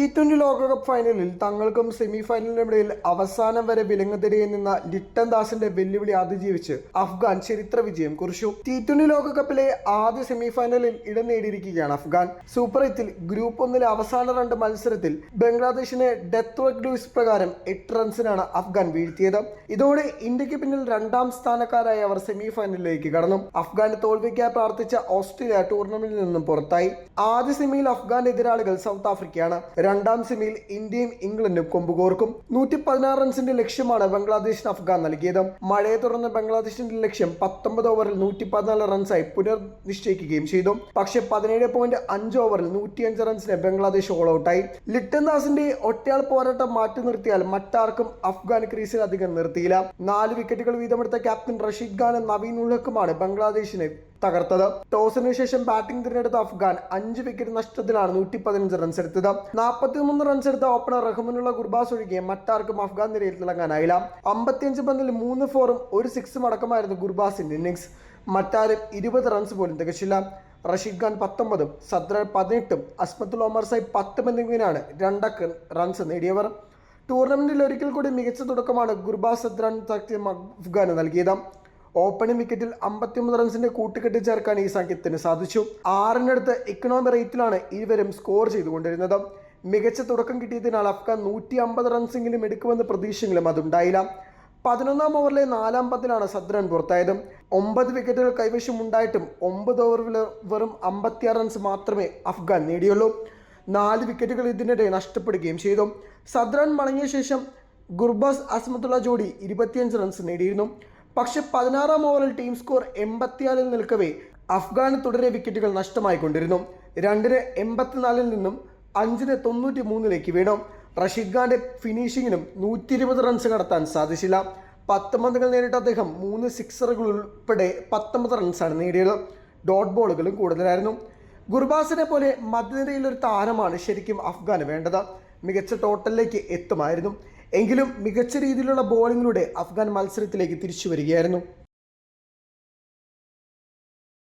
T twenty ലോകകപ്പ് ഫൈനലിൽ തങ്ങൾക്കും semi ഫൈനലിനിടയിൽ അവസാനം വരെ വിലങ്ങുതിരയിൽ നിന്ന ലിട്ടൻ ദാസിന്റെ വെല്ലുവിളി അതിജീവിച്ച് അഫ്ഗാൻ ചരിത്ര വിജയം കുറിച്ചു. ടി ട്വന്റി ലോകകപ്പിലെ ആദ്യ സെമി ഫൈനലിൽ ഇടം നേടിയിരിക്കുകയാണ് അഫ്ഗാൻ. സൂപ്പർ എത്തിൽ ഗ്രൂപ്പ് ഒന്നിലെ അവസാന രണ്ട് മത്സരത്തിൽ ബംഗ്ലാദേശിനെ ഡെത്ത് വർക്ക് ഡ്യൂസ് പ്രകാരം എട്ട് റൺസിനാണ് അഫ്ഗാൻ വീഴ്ത്തിയത്. ഇതോടെ ഇന്ത്യയ്ക്ക് പിന്നിൽ രണ്ടാം സ്ഥാനക്കാരായി അവർ സെമി ഫൈനലിലേക്ക് കടന്നു. അഫ്ഗാനെ തോൽവിക്കായി പ്രാർത്ഥിച്ച ഓസ്ട്രേലിയ ടൂർണമെന്റിൽ നിന്നും പുറത്തായി. ആദ്യ സെമിയിൽ അഫ്ഗാന്റെ എതിരാളികൾ സൗത്ത് ആഫ്രിക്കയാണ് രണ്ടാം സെമിയിൽ ഇന്ത്യയും ഇംഗ്ലണ്ടും കൊമ്പുകോർക്കും. നൂറ്റി പതിനാറ് റൺസിന്റെ ലക്ഷ്യമാണ് ബംഗ്ലാദേശിന് അഫ്ഗാൻ നൽകിയത്. മഴയെ തുടർന്ന് ബംഗ്ലാദേശിന്റെ ലക്ഷ്യം പത്തൊമ്പത് ഓവറിൽ നൂറ്റി പതിനാല് റൺസായി പുനർനിശ്ചയിക്കുകയും ചെയ്തു. പക്ഷേ പതിനേഴ് പോയിന്റ് അഞ്ച് ഓവറിൽ നൂറ്റിയഞ്ച് റൺസിന് ബംഗ്ലാദേശ് ഓൾ ഔട്ടായി ലിട്ടൻ ദാസിന്റെ ഒറ്റയാൾ പോരാട്ടം മാറ്റി നിർത്തിയാൽ മറ്റാർക്കും അഫ്ഗാൻ ക്രീസിൽ അധികം നിർത്തിയില്ല. നാല് വിക്കറ്റുകൾ വീതമെടുത്ത ക്യാപ്റ്റൻ റഷീദ് ഖാനും നവീൻ ഉള്ളക്കുമാണ് ബംഗ്ലാദേശിനെ തകർത്തത്. ടോസിന് ശേഷം ബാറ്റിംഗ് തിരഞ്ഞെടുത്ത അഫ്ഗാൻ അഞ്ച് വിക്കറ്റ് നഷ്ടത്തിലാണ് നൂറ്റി പതിനഞ്ച് റൺസ് എടുത്തത്. നാൽപ്പത്തിമൂന്ന് റൺസ് എടുത്ത ഓപ്പണർ റഹ്മാനുള്ള ഗുർബാസ് ഒഴികെ മറ്റാർക്കും അഫ്ഗാൻ നിരയിൽ തിളങ്ങാനായില്ല അമ്പത്തിയഞ്ച് പന്തിൽ മൂന്ന് ഫോറും ഒരു സിക്സും അടക്കമായിരുന്നു ഗുർബാസിന്റെ ഇന്നിംഗ്സ് മറ്റാരും ഇരുപത് റൺസ് പോലും തികച്ചില്ല. റഷീദ് ഖാൻ പത്തൊമ്പതും സദ്ര പതിനെട്ടും അസ്മത്തുൽ ഒമർ സാഹിബ് പത്ത് എന്നിവരാണ് രണ്ടക്ക റൺസ് നേടിയവർ. ടൂർണമെന്റിൽ ഒരിക്കൽ കൂടി മികച്ച തുടക്കമാണ് ഗുർബാസ് സദ്രൻ തക്തി അഫ്ഗാന് നൽകിയത്. ഓപ്പണിംഗ് വിക്കറ്റിൽ അമ്പത്തിമൂന്ന് റൺസിന്റെ കൂട്ടുകെട്ട് ചേർക്കാൻ ഈ സംഖ്യത്തിന് സാധിച്ചു. ആറിനടുത്ത് ഇക്കണോമി റേറ്റിലാണ് ഇരുവരും സ്കോർ ചെയ്തുകൊണ്ടിരുന്നത്. മികച്ച തുടക്കം കിട്ടിയതിനാൽ അഫ്ഗാൻ നൂറ്റി അമ്പത് റൺസെങ്കിലും എടുക്കുമെന്ന പ്രതീക്ഷയെങ്കിലും അതുണ്ടായില്ല. പതിനൊന്നാം ഓവറിലെ നാലാം പത്തിലാണ് സദ്രൻ പുറത്തായത്. ഒമ്പത് വിക്കറ്റുകൾ കൈവശം ഉണ്ടായിട്ടും ഒമ്പത് ഓവറിൽ വെറും അമ്പത്തിയാറ് റൺസ് മാത്രമേ അഫ്ഗാൻ നേടിയുള്ളൂ. നാല് വിക്കറ്റുകൾ ഇതിനിടെ നഷ്ടപ്പെടുകയും ചെയ്തു. സദ്രൻ മടങ്ങിയ ശേഷം ഗുർബാസ് അസ്മത്തുള്ള ജോഡി ഇരുപത്തിയഞ്ച് റൺസ് നേടിയിരുന്നു. പക്ഷെ പതിനാറാം ഓവറിൽ ടീം സ്കോർ എൺപത്തിയാലിൽ നിൽക്കവേ അഫ്ഗാന് തുടരെ വിക്കറ്റുകൾ നഷ്ടമായിക്കൊണ്ടിരുന്നു. രണ്ടിന് എൺപത്തിനാലിൽ നിന്നും അഞ്ചിന് തൊണ്ണൂറ്റി മൂന്നിലേക്ക് വീണു. റഷീദ് ഖാന്റെ ഫിനിഷിങ്ങിനും നൂറ്റി ഇരുപത് റൺസ് കടത്താൻ സാധിച്ചില്ല. പത്ത് പന്തുകൾ നേരിട്ട അദ്ദേഹം മൂന്ന് സിക്സറുകൾ ഉൾപ്പെടെ പത്തൊമ്പത് റൺസാണ് നേടിയത്. ഡോട്ട് ബോളുകളും കൂടുതലായിരുന്നു. ഗുർബാസിനെ പോലെ മധ്യനിരയിലൊരു താരമാണ് ശരിക്കും അഫ്ഗാന് വേണ്ടത്. മികച്ച ടോട്ടലിലേക്ക് എത്തുമായിരുന്നു. എങ്കിലും മികച്ച രീതിയിലുള്ള ബോളിങ്ങിലൂടെ അഫ്ഗാൻ മത്സരത്തിലേക്ക് തിരിച്ചു വരികയായിരുന്നു.